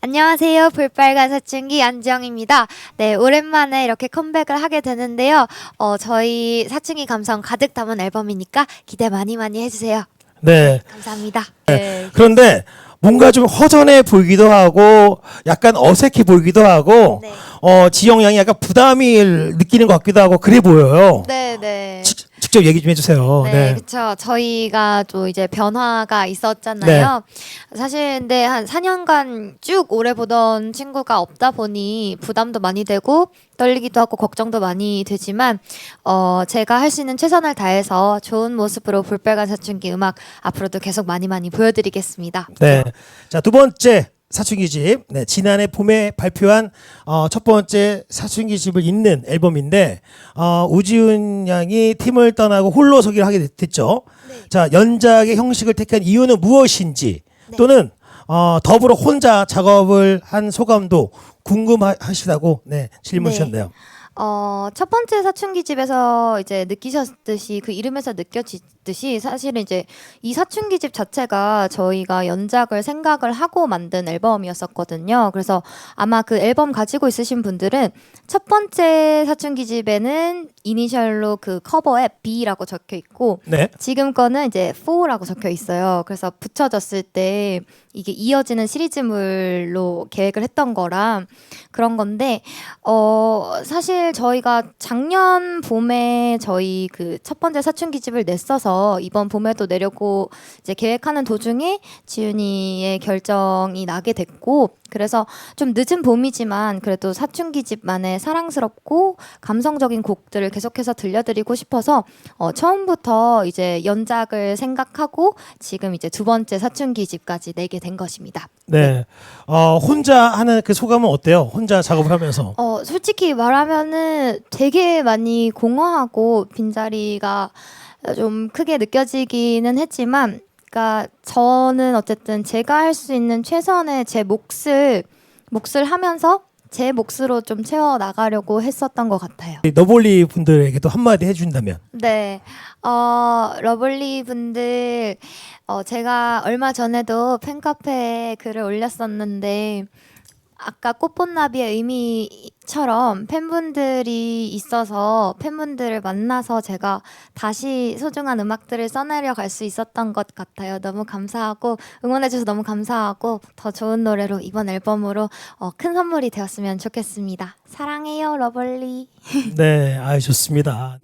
안녕하세요. 볼빨간 사춘기 안지영입니다. 네, 오랜만에 이렇게 컴백을 하게 되는데요. 어, 저희 사춘기 감성 가득 담은 앨범이니까 기대 많이 많이 해주세요. 네. 감사합니다. 네. 그런데 뭔가 좀 허전해 보이기도 하고 약간 어색해 보이기도 하고 네. 어 지영 양이 약간 부담이 느끼는 것 같기도 하고 그래 보여요. 네, 네. 지- 직접 얘기 좀 해주세요. 네, 네. 그렇죠. 저희가 또 이제 변화가 있었잖아요. 사실 근데 한 4년간 쭉 오래 보던 친구가 없다 보니 부담도 많이 되고 떨리기도 하고 걱정도 많이 되지만 어 제가 할 수 있는 최선을 다해서 좋은 모습으로 볼빨간 사춘기 음악 앞으로도 계속 많이 많이 보여드리겠습니다. 네. 자, 두 번째 사춘기 집. 네, 지난해 봄에 발표한 어, 첫 번째 사춘기 집을 잇는 앨범인데 어, 우지훈 양이 팀을 떠나고 홀로 서기를 하게 됐- 됐죠. 자, 연작의 형식을 택한 이유는 무엇인지 또는 어, 더불어 혼자 작업을 한 소감도 궁금하시다고 네, 질문 네. 주셨네요. 어, 첫 번째 사춘기 집에서 이제 느끼셨듯이 그 이름에서 느껴지듯이 사실은 이제 이 사춘기 집 자체가 저희가 연작을 생각을 하고 만든 앨범이었었거든요. 그래서 아마 그 앨범 가지고 있으신 분들은 첫 번째 사춘기 집에는 이니셜로 그 커버에 B라고 적혀 있고 네. 지금 거는 이제 4라고 적혀 있어요. 그래서 붙여졌을 때 이게 이어지는 시리즈물로 계획을 했던 거라 그런 건데 어 사실 저희가 작년 봄에 저희 그 첫 번째 사춘기 집을 냈어서 이번 봄에도 내려고 이제 계획하는 도중에 지윤이의 결정이 나게 됐고 그래서 좀 늦은 봄이지만 그래도 사춘기 집만의 사랑스럽고 감성적인 곡들을 계속해서 들려드리고 싶어서 어, 처음부터 이제 연작을 생각하고 지금 이제 두 번째 사춘기 집까지 내게 된 것입니다. 네. 어, 혼자 하는 그 소감은 어때요? 혼자 작업을 하면서. 어, 솔직히 말하면은 되게 많이 공허하고 빈자리가 좀 크게 느껴지기는 했지만, 그러니까 저는 어쨌든 제가 할 수 있는 최선의 제 몫을 몫을 하면서 제 몫으로 좀 채워 나가려고 했었던 것 같아요. 이 너볼리 분들에게도 한마디 해준다면. 네, 어, 러블리 분들, 어, 제가 얼마 전에도 팬카페에 글을 올렸었는데, 아까 꽃본나비의 의미 처럼 팬분들이 있어서 팬분들을 만나서 제가 다시 소중한 음악들을 써내려 갈 수 있었던 것 같아요. 너무 감사하고 응원해줘서 너무 감사하고 더 좋은 노래로 이번 앨범으로 어, 큰 선물이 되었으면 좋겠습니다. 사랑해요, 러블리. 네, 아 좋습니다.